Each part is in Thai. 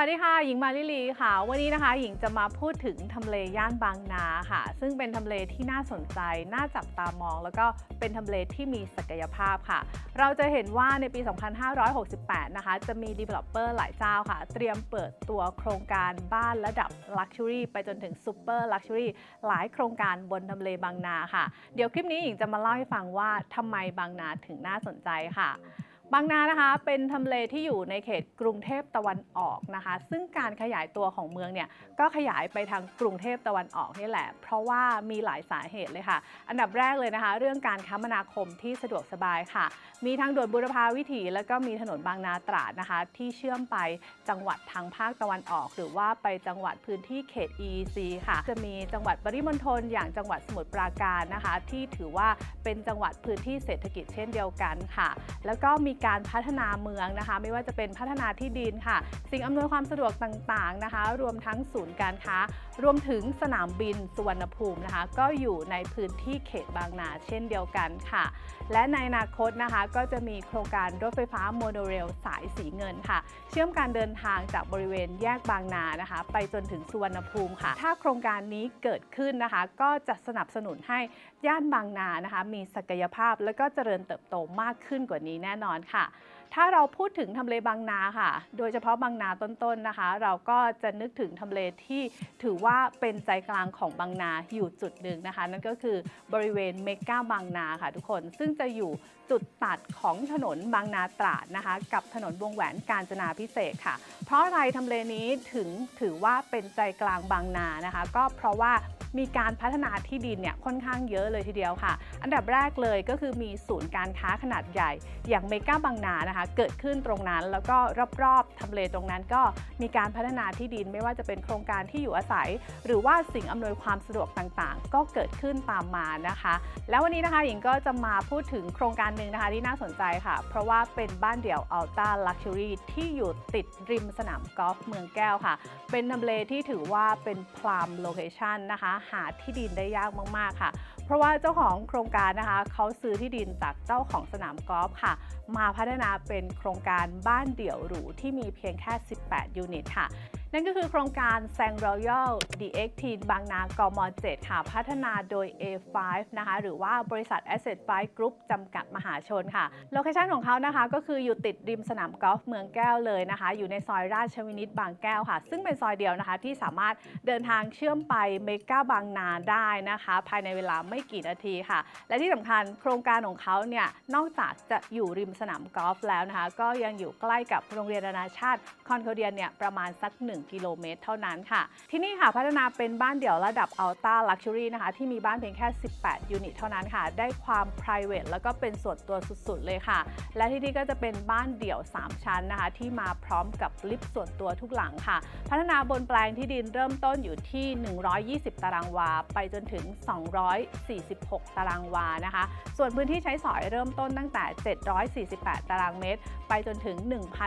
วัสดีค่ะ หญิงมาลิลีค่ะ วันนี้นะคะหญิงจะมาพูดถึงทำเลย่านบางนาค่ะ ซึ่งเป็นทำเลที่น่าสนใจ น่าจับตามอง แล้วก็เป็นทำเลที่มีศักยภาพค่ะ เราจะเห็นว่าในปี 2568 นะคะ จะมี developer หลายเจ้าค่ะ เตรียมเปิดตัวโครงการบ้านระดับ Luxury ไปจนถึง Super Luxury หลายโครงการบนทำเลบางนาค่ะ เดี๋ยวคลิปนี้หญิงจะมาเล่าให้ฟังว่าทำไมบางนาถึงน่าสนใจค่ะ บางนานะคะเป็นทำเลที่อยู่ในเขตกรุงเทพตะวันออกนะคะ ซึ่งการขยายตัวของเมืองเนี่ยก็ขยายไปทางกรุงเทพตะวันออกนี่แหละ เพราะว่ามีหลายสาเหตุเลยค่ะ อันดับแรกเลยนะคะ เรื่องการคมนาคมที่สะดวกสบายค่ะ มีทางด่วนบุรพาวิถีแล้วก็มีถนนบางนาตราดนะคะ ที่เชื่อมไปจังหวัดทางภาคตะวันออก หรือว่าไปจังหวัดพื้นที่เขต EEC ค่ะ จะมีจังหวัดปริมณฑลอย่างจังหวัดสมุทรปราการนะคะ ที่ถือว่าเป็นจังหวัดพื้นที่เศรษฐกิจเช่นเดียวกันค่ะ แล้วก็มีการพัฒนาเมืองนะคะ ไม่ว่าจะเป็นพัฒนาที่ดินค่ะ สิ่งอำนวยความสะดวกต่างๆนะคะ รวมทั้งศูนย์การค้า รวมถึงสนามบินสุวรรณภูมินะคะ ก็อยู่ในพื้นที่เขตบางนาเช่นเดียวกันค่ะ และในอนาคตนะคะก็จะมีโครงการรถไฟฟ้าโมโนเรลสายสีเงินค่ะ เชื่อมการเดินทางจากบริเวณแยกบางนานะคะ ไปจนถึงสุวรรณภูมิค่ะ ถ้าโครงการนี้เกิดขึ้นนะคะ ก็จะสนับสนุนให้ย่านบางนานะคะ มีศักยภาพและก็เจริญเติบโตมากขึ้นกว่านี้แน่นอนค่ะ ถ้าเราพูดถึงทำเลบางนาค่ะ โดยเฉพาะบางนาต้นๆนะคะ เราก็จะนึกถึงทำเลที่ถือว่าเป็นใจกลางของบางนาอยู่จุดหนึ่งนะคะ นั่นก็คือบริเวณเมกาบางนาค่ะทุกคน ซึ่งจะอยู่จุดตัดของถนนบางนาตราดนะคะ กับถนนวงแหวนกาญจนาพิเศษค่ะ เพราะอะไรทำเลนี้ถึงถือว่าเป็นใจกลางบางนานะคะ ก็เพราะว่า มีการพัฒนาที่ดินเนี่ยค่อนข้างเยอะเลยทีเดียวค่ะ อันดับแรกเลยก็คือมีศูนย์การค้าขนาดใหญ่ อย่างเมกาบางนานะคะ เกิดขึ้นตรงนั้นแล้วก็รอบๆทำเลตรงนั้นก็มีการพัฒนาที่ดินไม่ว่าจะเป็นโครงการที่อยู่อาศัย หรือว่าสิ่งอำนวยความสะดวกต่างๆ ก็เกิดขึ้นตามมานะคะ แล้ววันนี้นะคะหญิงก็จะมาพูดถึงโครงการหนึ่งนะคะที่น่าสนใจค่ะ เพราะว่าเป็นบ้านเดี่ยวอัลต้าลักชัวรี่ที่อยู่ติดริมสนามกอล์ฟเมืองแก้วค่ะ เป็นทำเลที่ถือว่าเป็นพรามโลเคชันนะคะหาที่ดินได้ยากมากๆค่ะ เพราะว่าเจ้าของโครงการนะคะเขาซื้อที่ดินจากเจ้าของสนามกอล์ฟค่ะ มาพัฒนาเป็นโครงการบ้านเดี่ยวหรูที่มีเพียงแค่ 18 ยูนิตค่ะ นั่นก็คือโครงการแซงรอยัล DX บางนากม 7 ค่ะ พัฒนาโดย A5 นะคะ หรือว่าบริษัท Asset 5 Group จำกัดมหาชนค่ะ โลเคชั่นของเขานะคะ ก็คืออยู่ติดริมสนามกอล์ฟเมืองแก้วเลยนะคะ อยู่ในซอยราชวินิตบางแก้วค่ะ ซึ่งเป็นซอยเดียวนะคะ ที่สามารถเดินทางเชื่อมไปเมกาบางนาได้นะคะ ภายในเวลาไม่กี่นาทีค่ะ และที่สำคัญโครงการของเขาเนี่ย นอกจากจะอยู่ริมสนามกอล์ฟแล้วนะคะ ก็ยังอยู่ใกล้กับโรงเรียนนานาชาติคอนโคเดียนเนี่ยประมาณสักหนึ่ง1 กิโลเมตร เท่านั้นค่ะ ที่นี่ค่ะพัฒนาเป็นบ้านเดี่ยวระดับอัลต้าลักชัวรี่นะคะ ที่มีบ้านเพียงแค่ 18 ยูนิตเท่านั้นค่ะ ได้ความ p r i v a t e แล้วก็เป็นส่วนตัวสุดๆ เลยค่ะ และที่นี่ก็จะเป็นบ้านเดี่ยว 3 ชั้นนะคะ ที่มาพร้อมกับลิฟต์ส่วนตัวทุกหลังค่ะ พัฒนาบนแปลงที่ดินเริ่มต้นอยู่ที่ 120 ตารางวา ไปจนถึง 246 ตารางวานะคะ ส่วนพื้นที่ใช้สอยเริ่มต้นตั้งแต่ 748 ตารางเมตร ไปจนถึง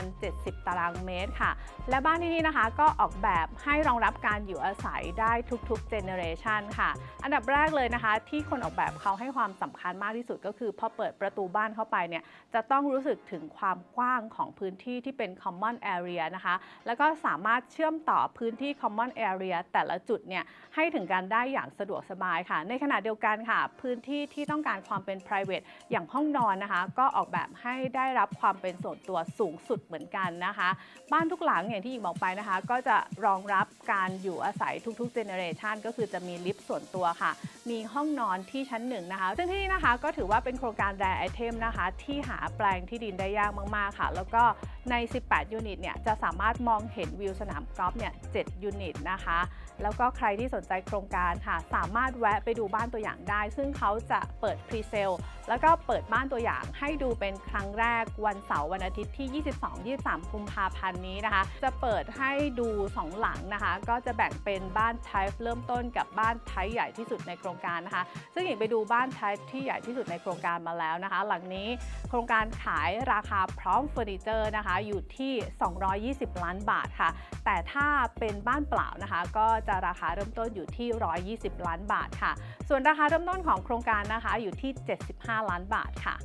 1,070 ตารางเมตรค่ะ และบ้านที่นี่นะคะก็ออกแบบให้รองรับการอยู่อาศัยได้ทุกๆเจเนอเรชันค่ะ อันดับแรกเลยนะคะ ที่คนออกแบบเขาให้ความสำคัญมากที่สุดก็คือพอเปิดประตูบ้านเข้าไปเนี่ยจะต้องรู้สึกถึงความกว้างของพื้นที่ที่เป็น common area นะคะ แล้วก็สามารถเชื่อมต่อพื้นที่ common area แต่ละจุดเนี่ยให้ถึงกันได้อย่างสะดวกสบายค่ะ ในขณะเดียวกันค่ะ พื้นที่ที่ต้องการความเป็น private อย่างห้องนอนนะคะ ก็ออกแบบให้ได้รับความเป็นส่วนตัวสูงสุดเหมือนกันนะคะ บ้านทุกหลังอย่างที่หญิงบอกไปนะคะก็จะรองรับการอยู่อาศัยทุกๆเจเนอเรชันก็คือจะมีลิฟต์ส่วนตัวค่ะ มีห้องนอนที่ชั้นหนึ่งนะคะ ซึ่งที่นี่นะคะก็ถือว่าเป็นโครงการแรไอเทมนะคะ ที่หาแปลงที่ดินได้ยากมากๆค่ะ แล้วก็ใน 18 ยูนิตเนี่ยจะสามารถมองเห็นวิวสนามกอล์ฟเนี่ย 7 ยูนิตนะคะ แล้วก็ใครที่สนใจโครงการค่ะ สามารถแวะไปดูบ้านตัวอย่างได้ ซึ่งเขาจะเปิดพรีเซลแล้วก็เปิดบ้านตัวอย่างให้ดูเป็นครั้งแรกวันเสาร์วันอาทิตย์ที่ 22-23 กุมภาพันธ์นี้นะคะ จะเปิดให้ดูู 2 หลังนะคะ ก็จะแบ่งเป็นบ้านไทป์เริ่มต้นกับบ้านไทป์ใหญ่ที่สุดในโครงการนะคะ ซึ่งหญิงไปดูบ้านไทป์ที่ใหญ่ที่สุดในโครงการมาแล้วนะคะ หลังนี้โครงการขายราคาพร้อมเฟอร์นิเจอร์นะคะอยู่ที่ 220 ล้านบาทค่ะ แต่ถ้าเป็นบ้านเปล่านะคะ ก็จะราคาเริ่มต้นอยู่ที่ 120 ล้านบาทค่ะ ส่วนราคาเริ่มต้นของโครงการนะคะอยู่ที่ 75 ล้านบาทค่ะ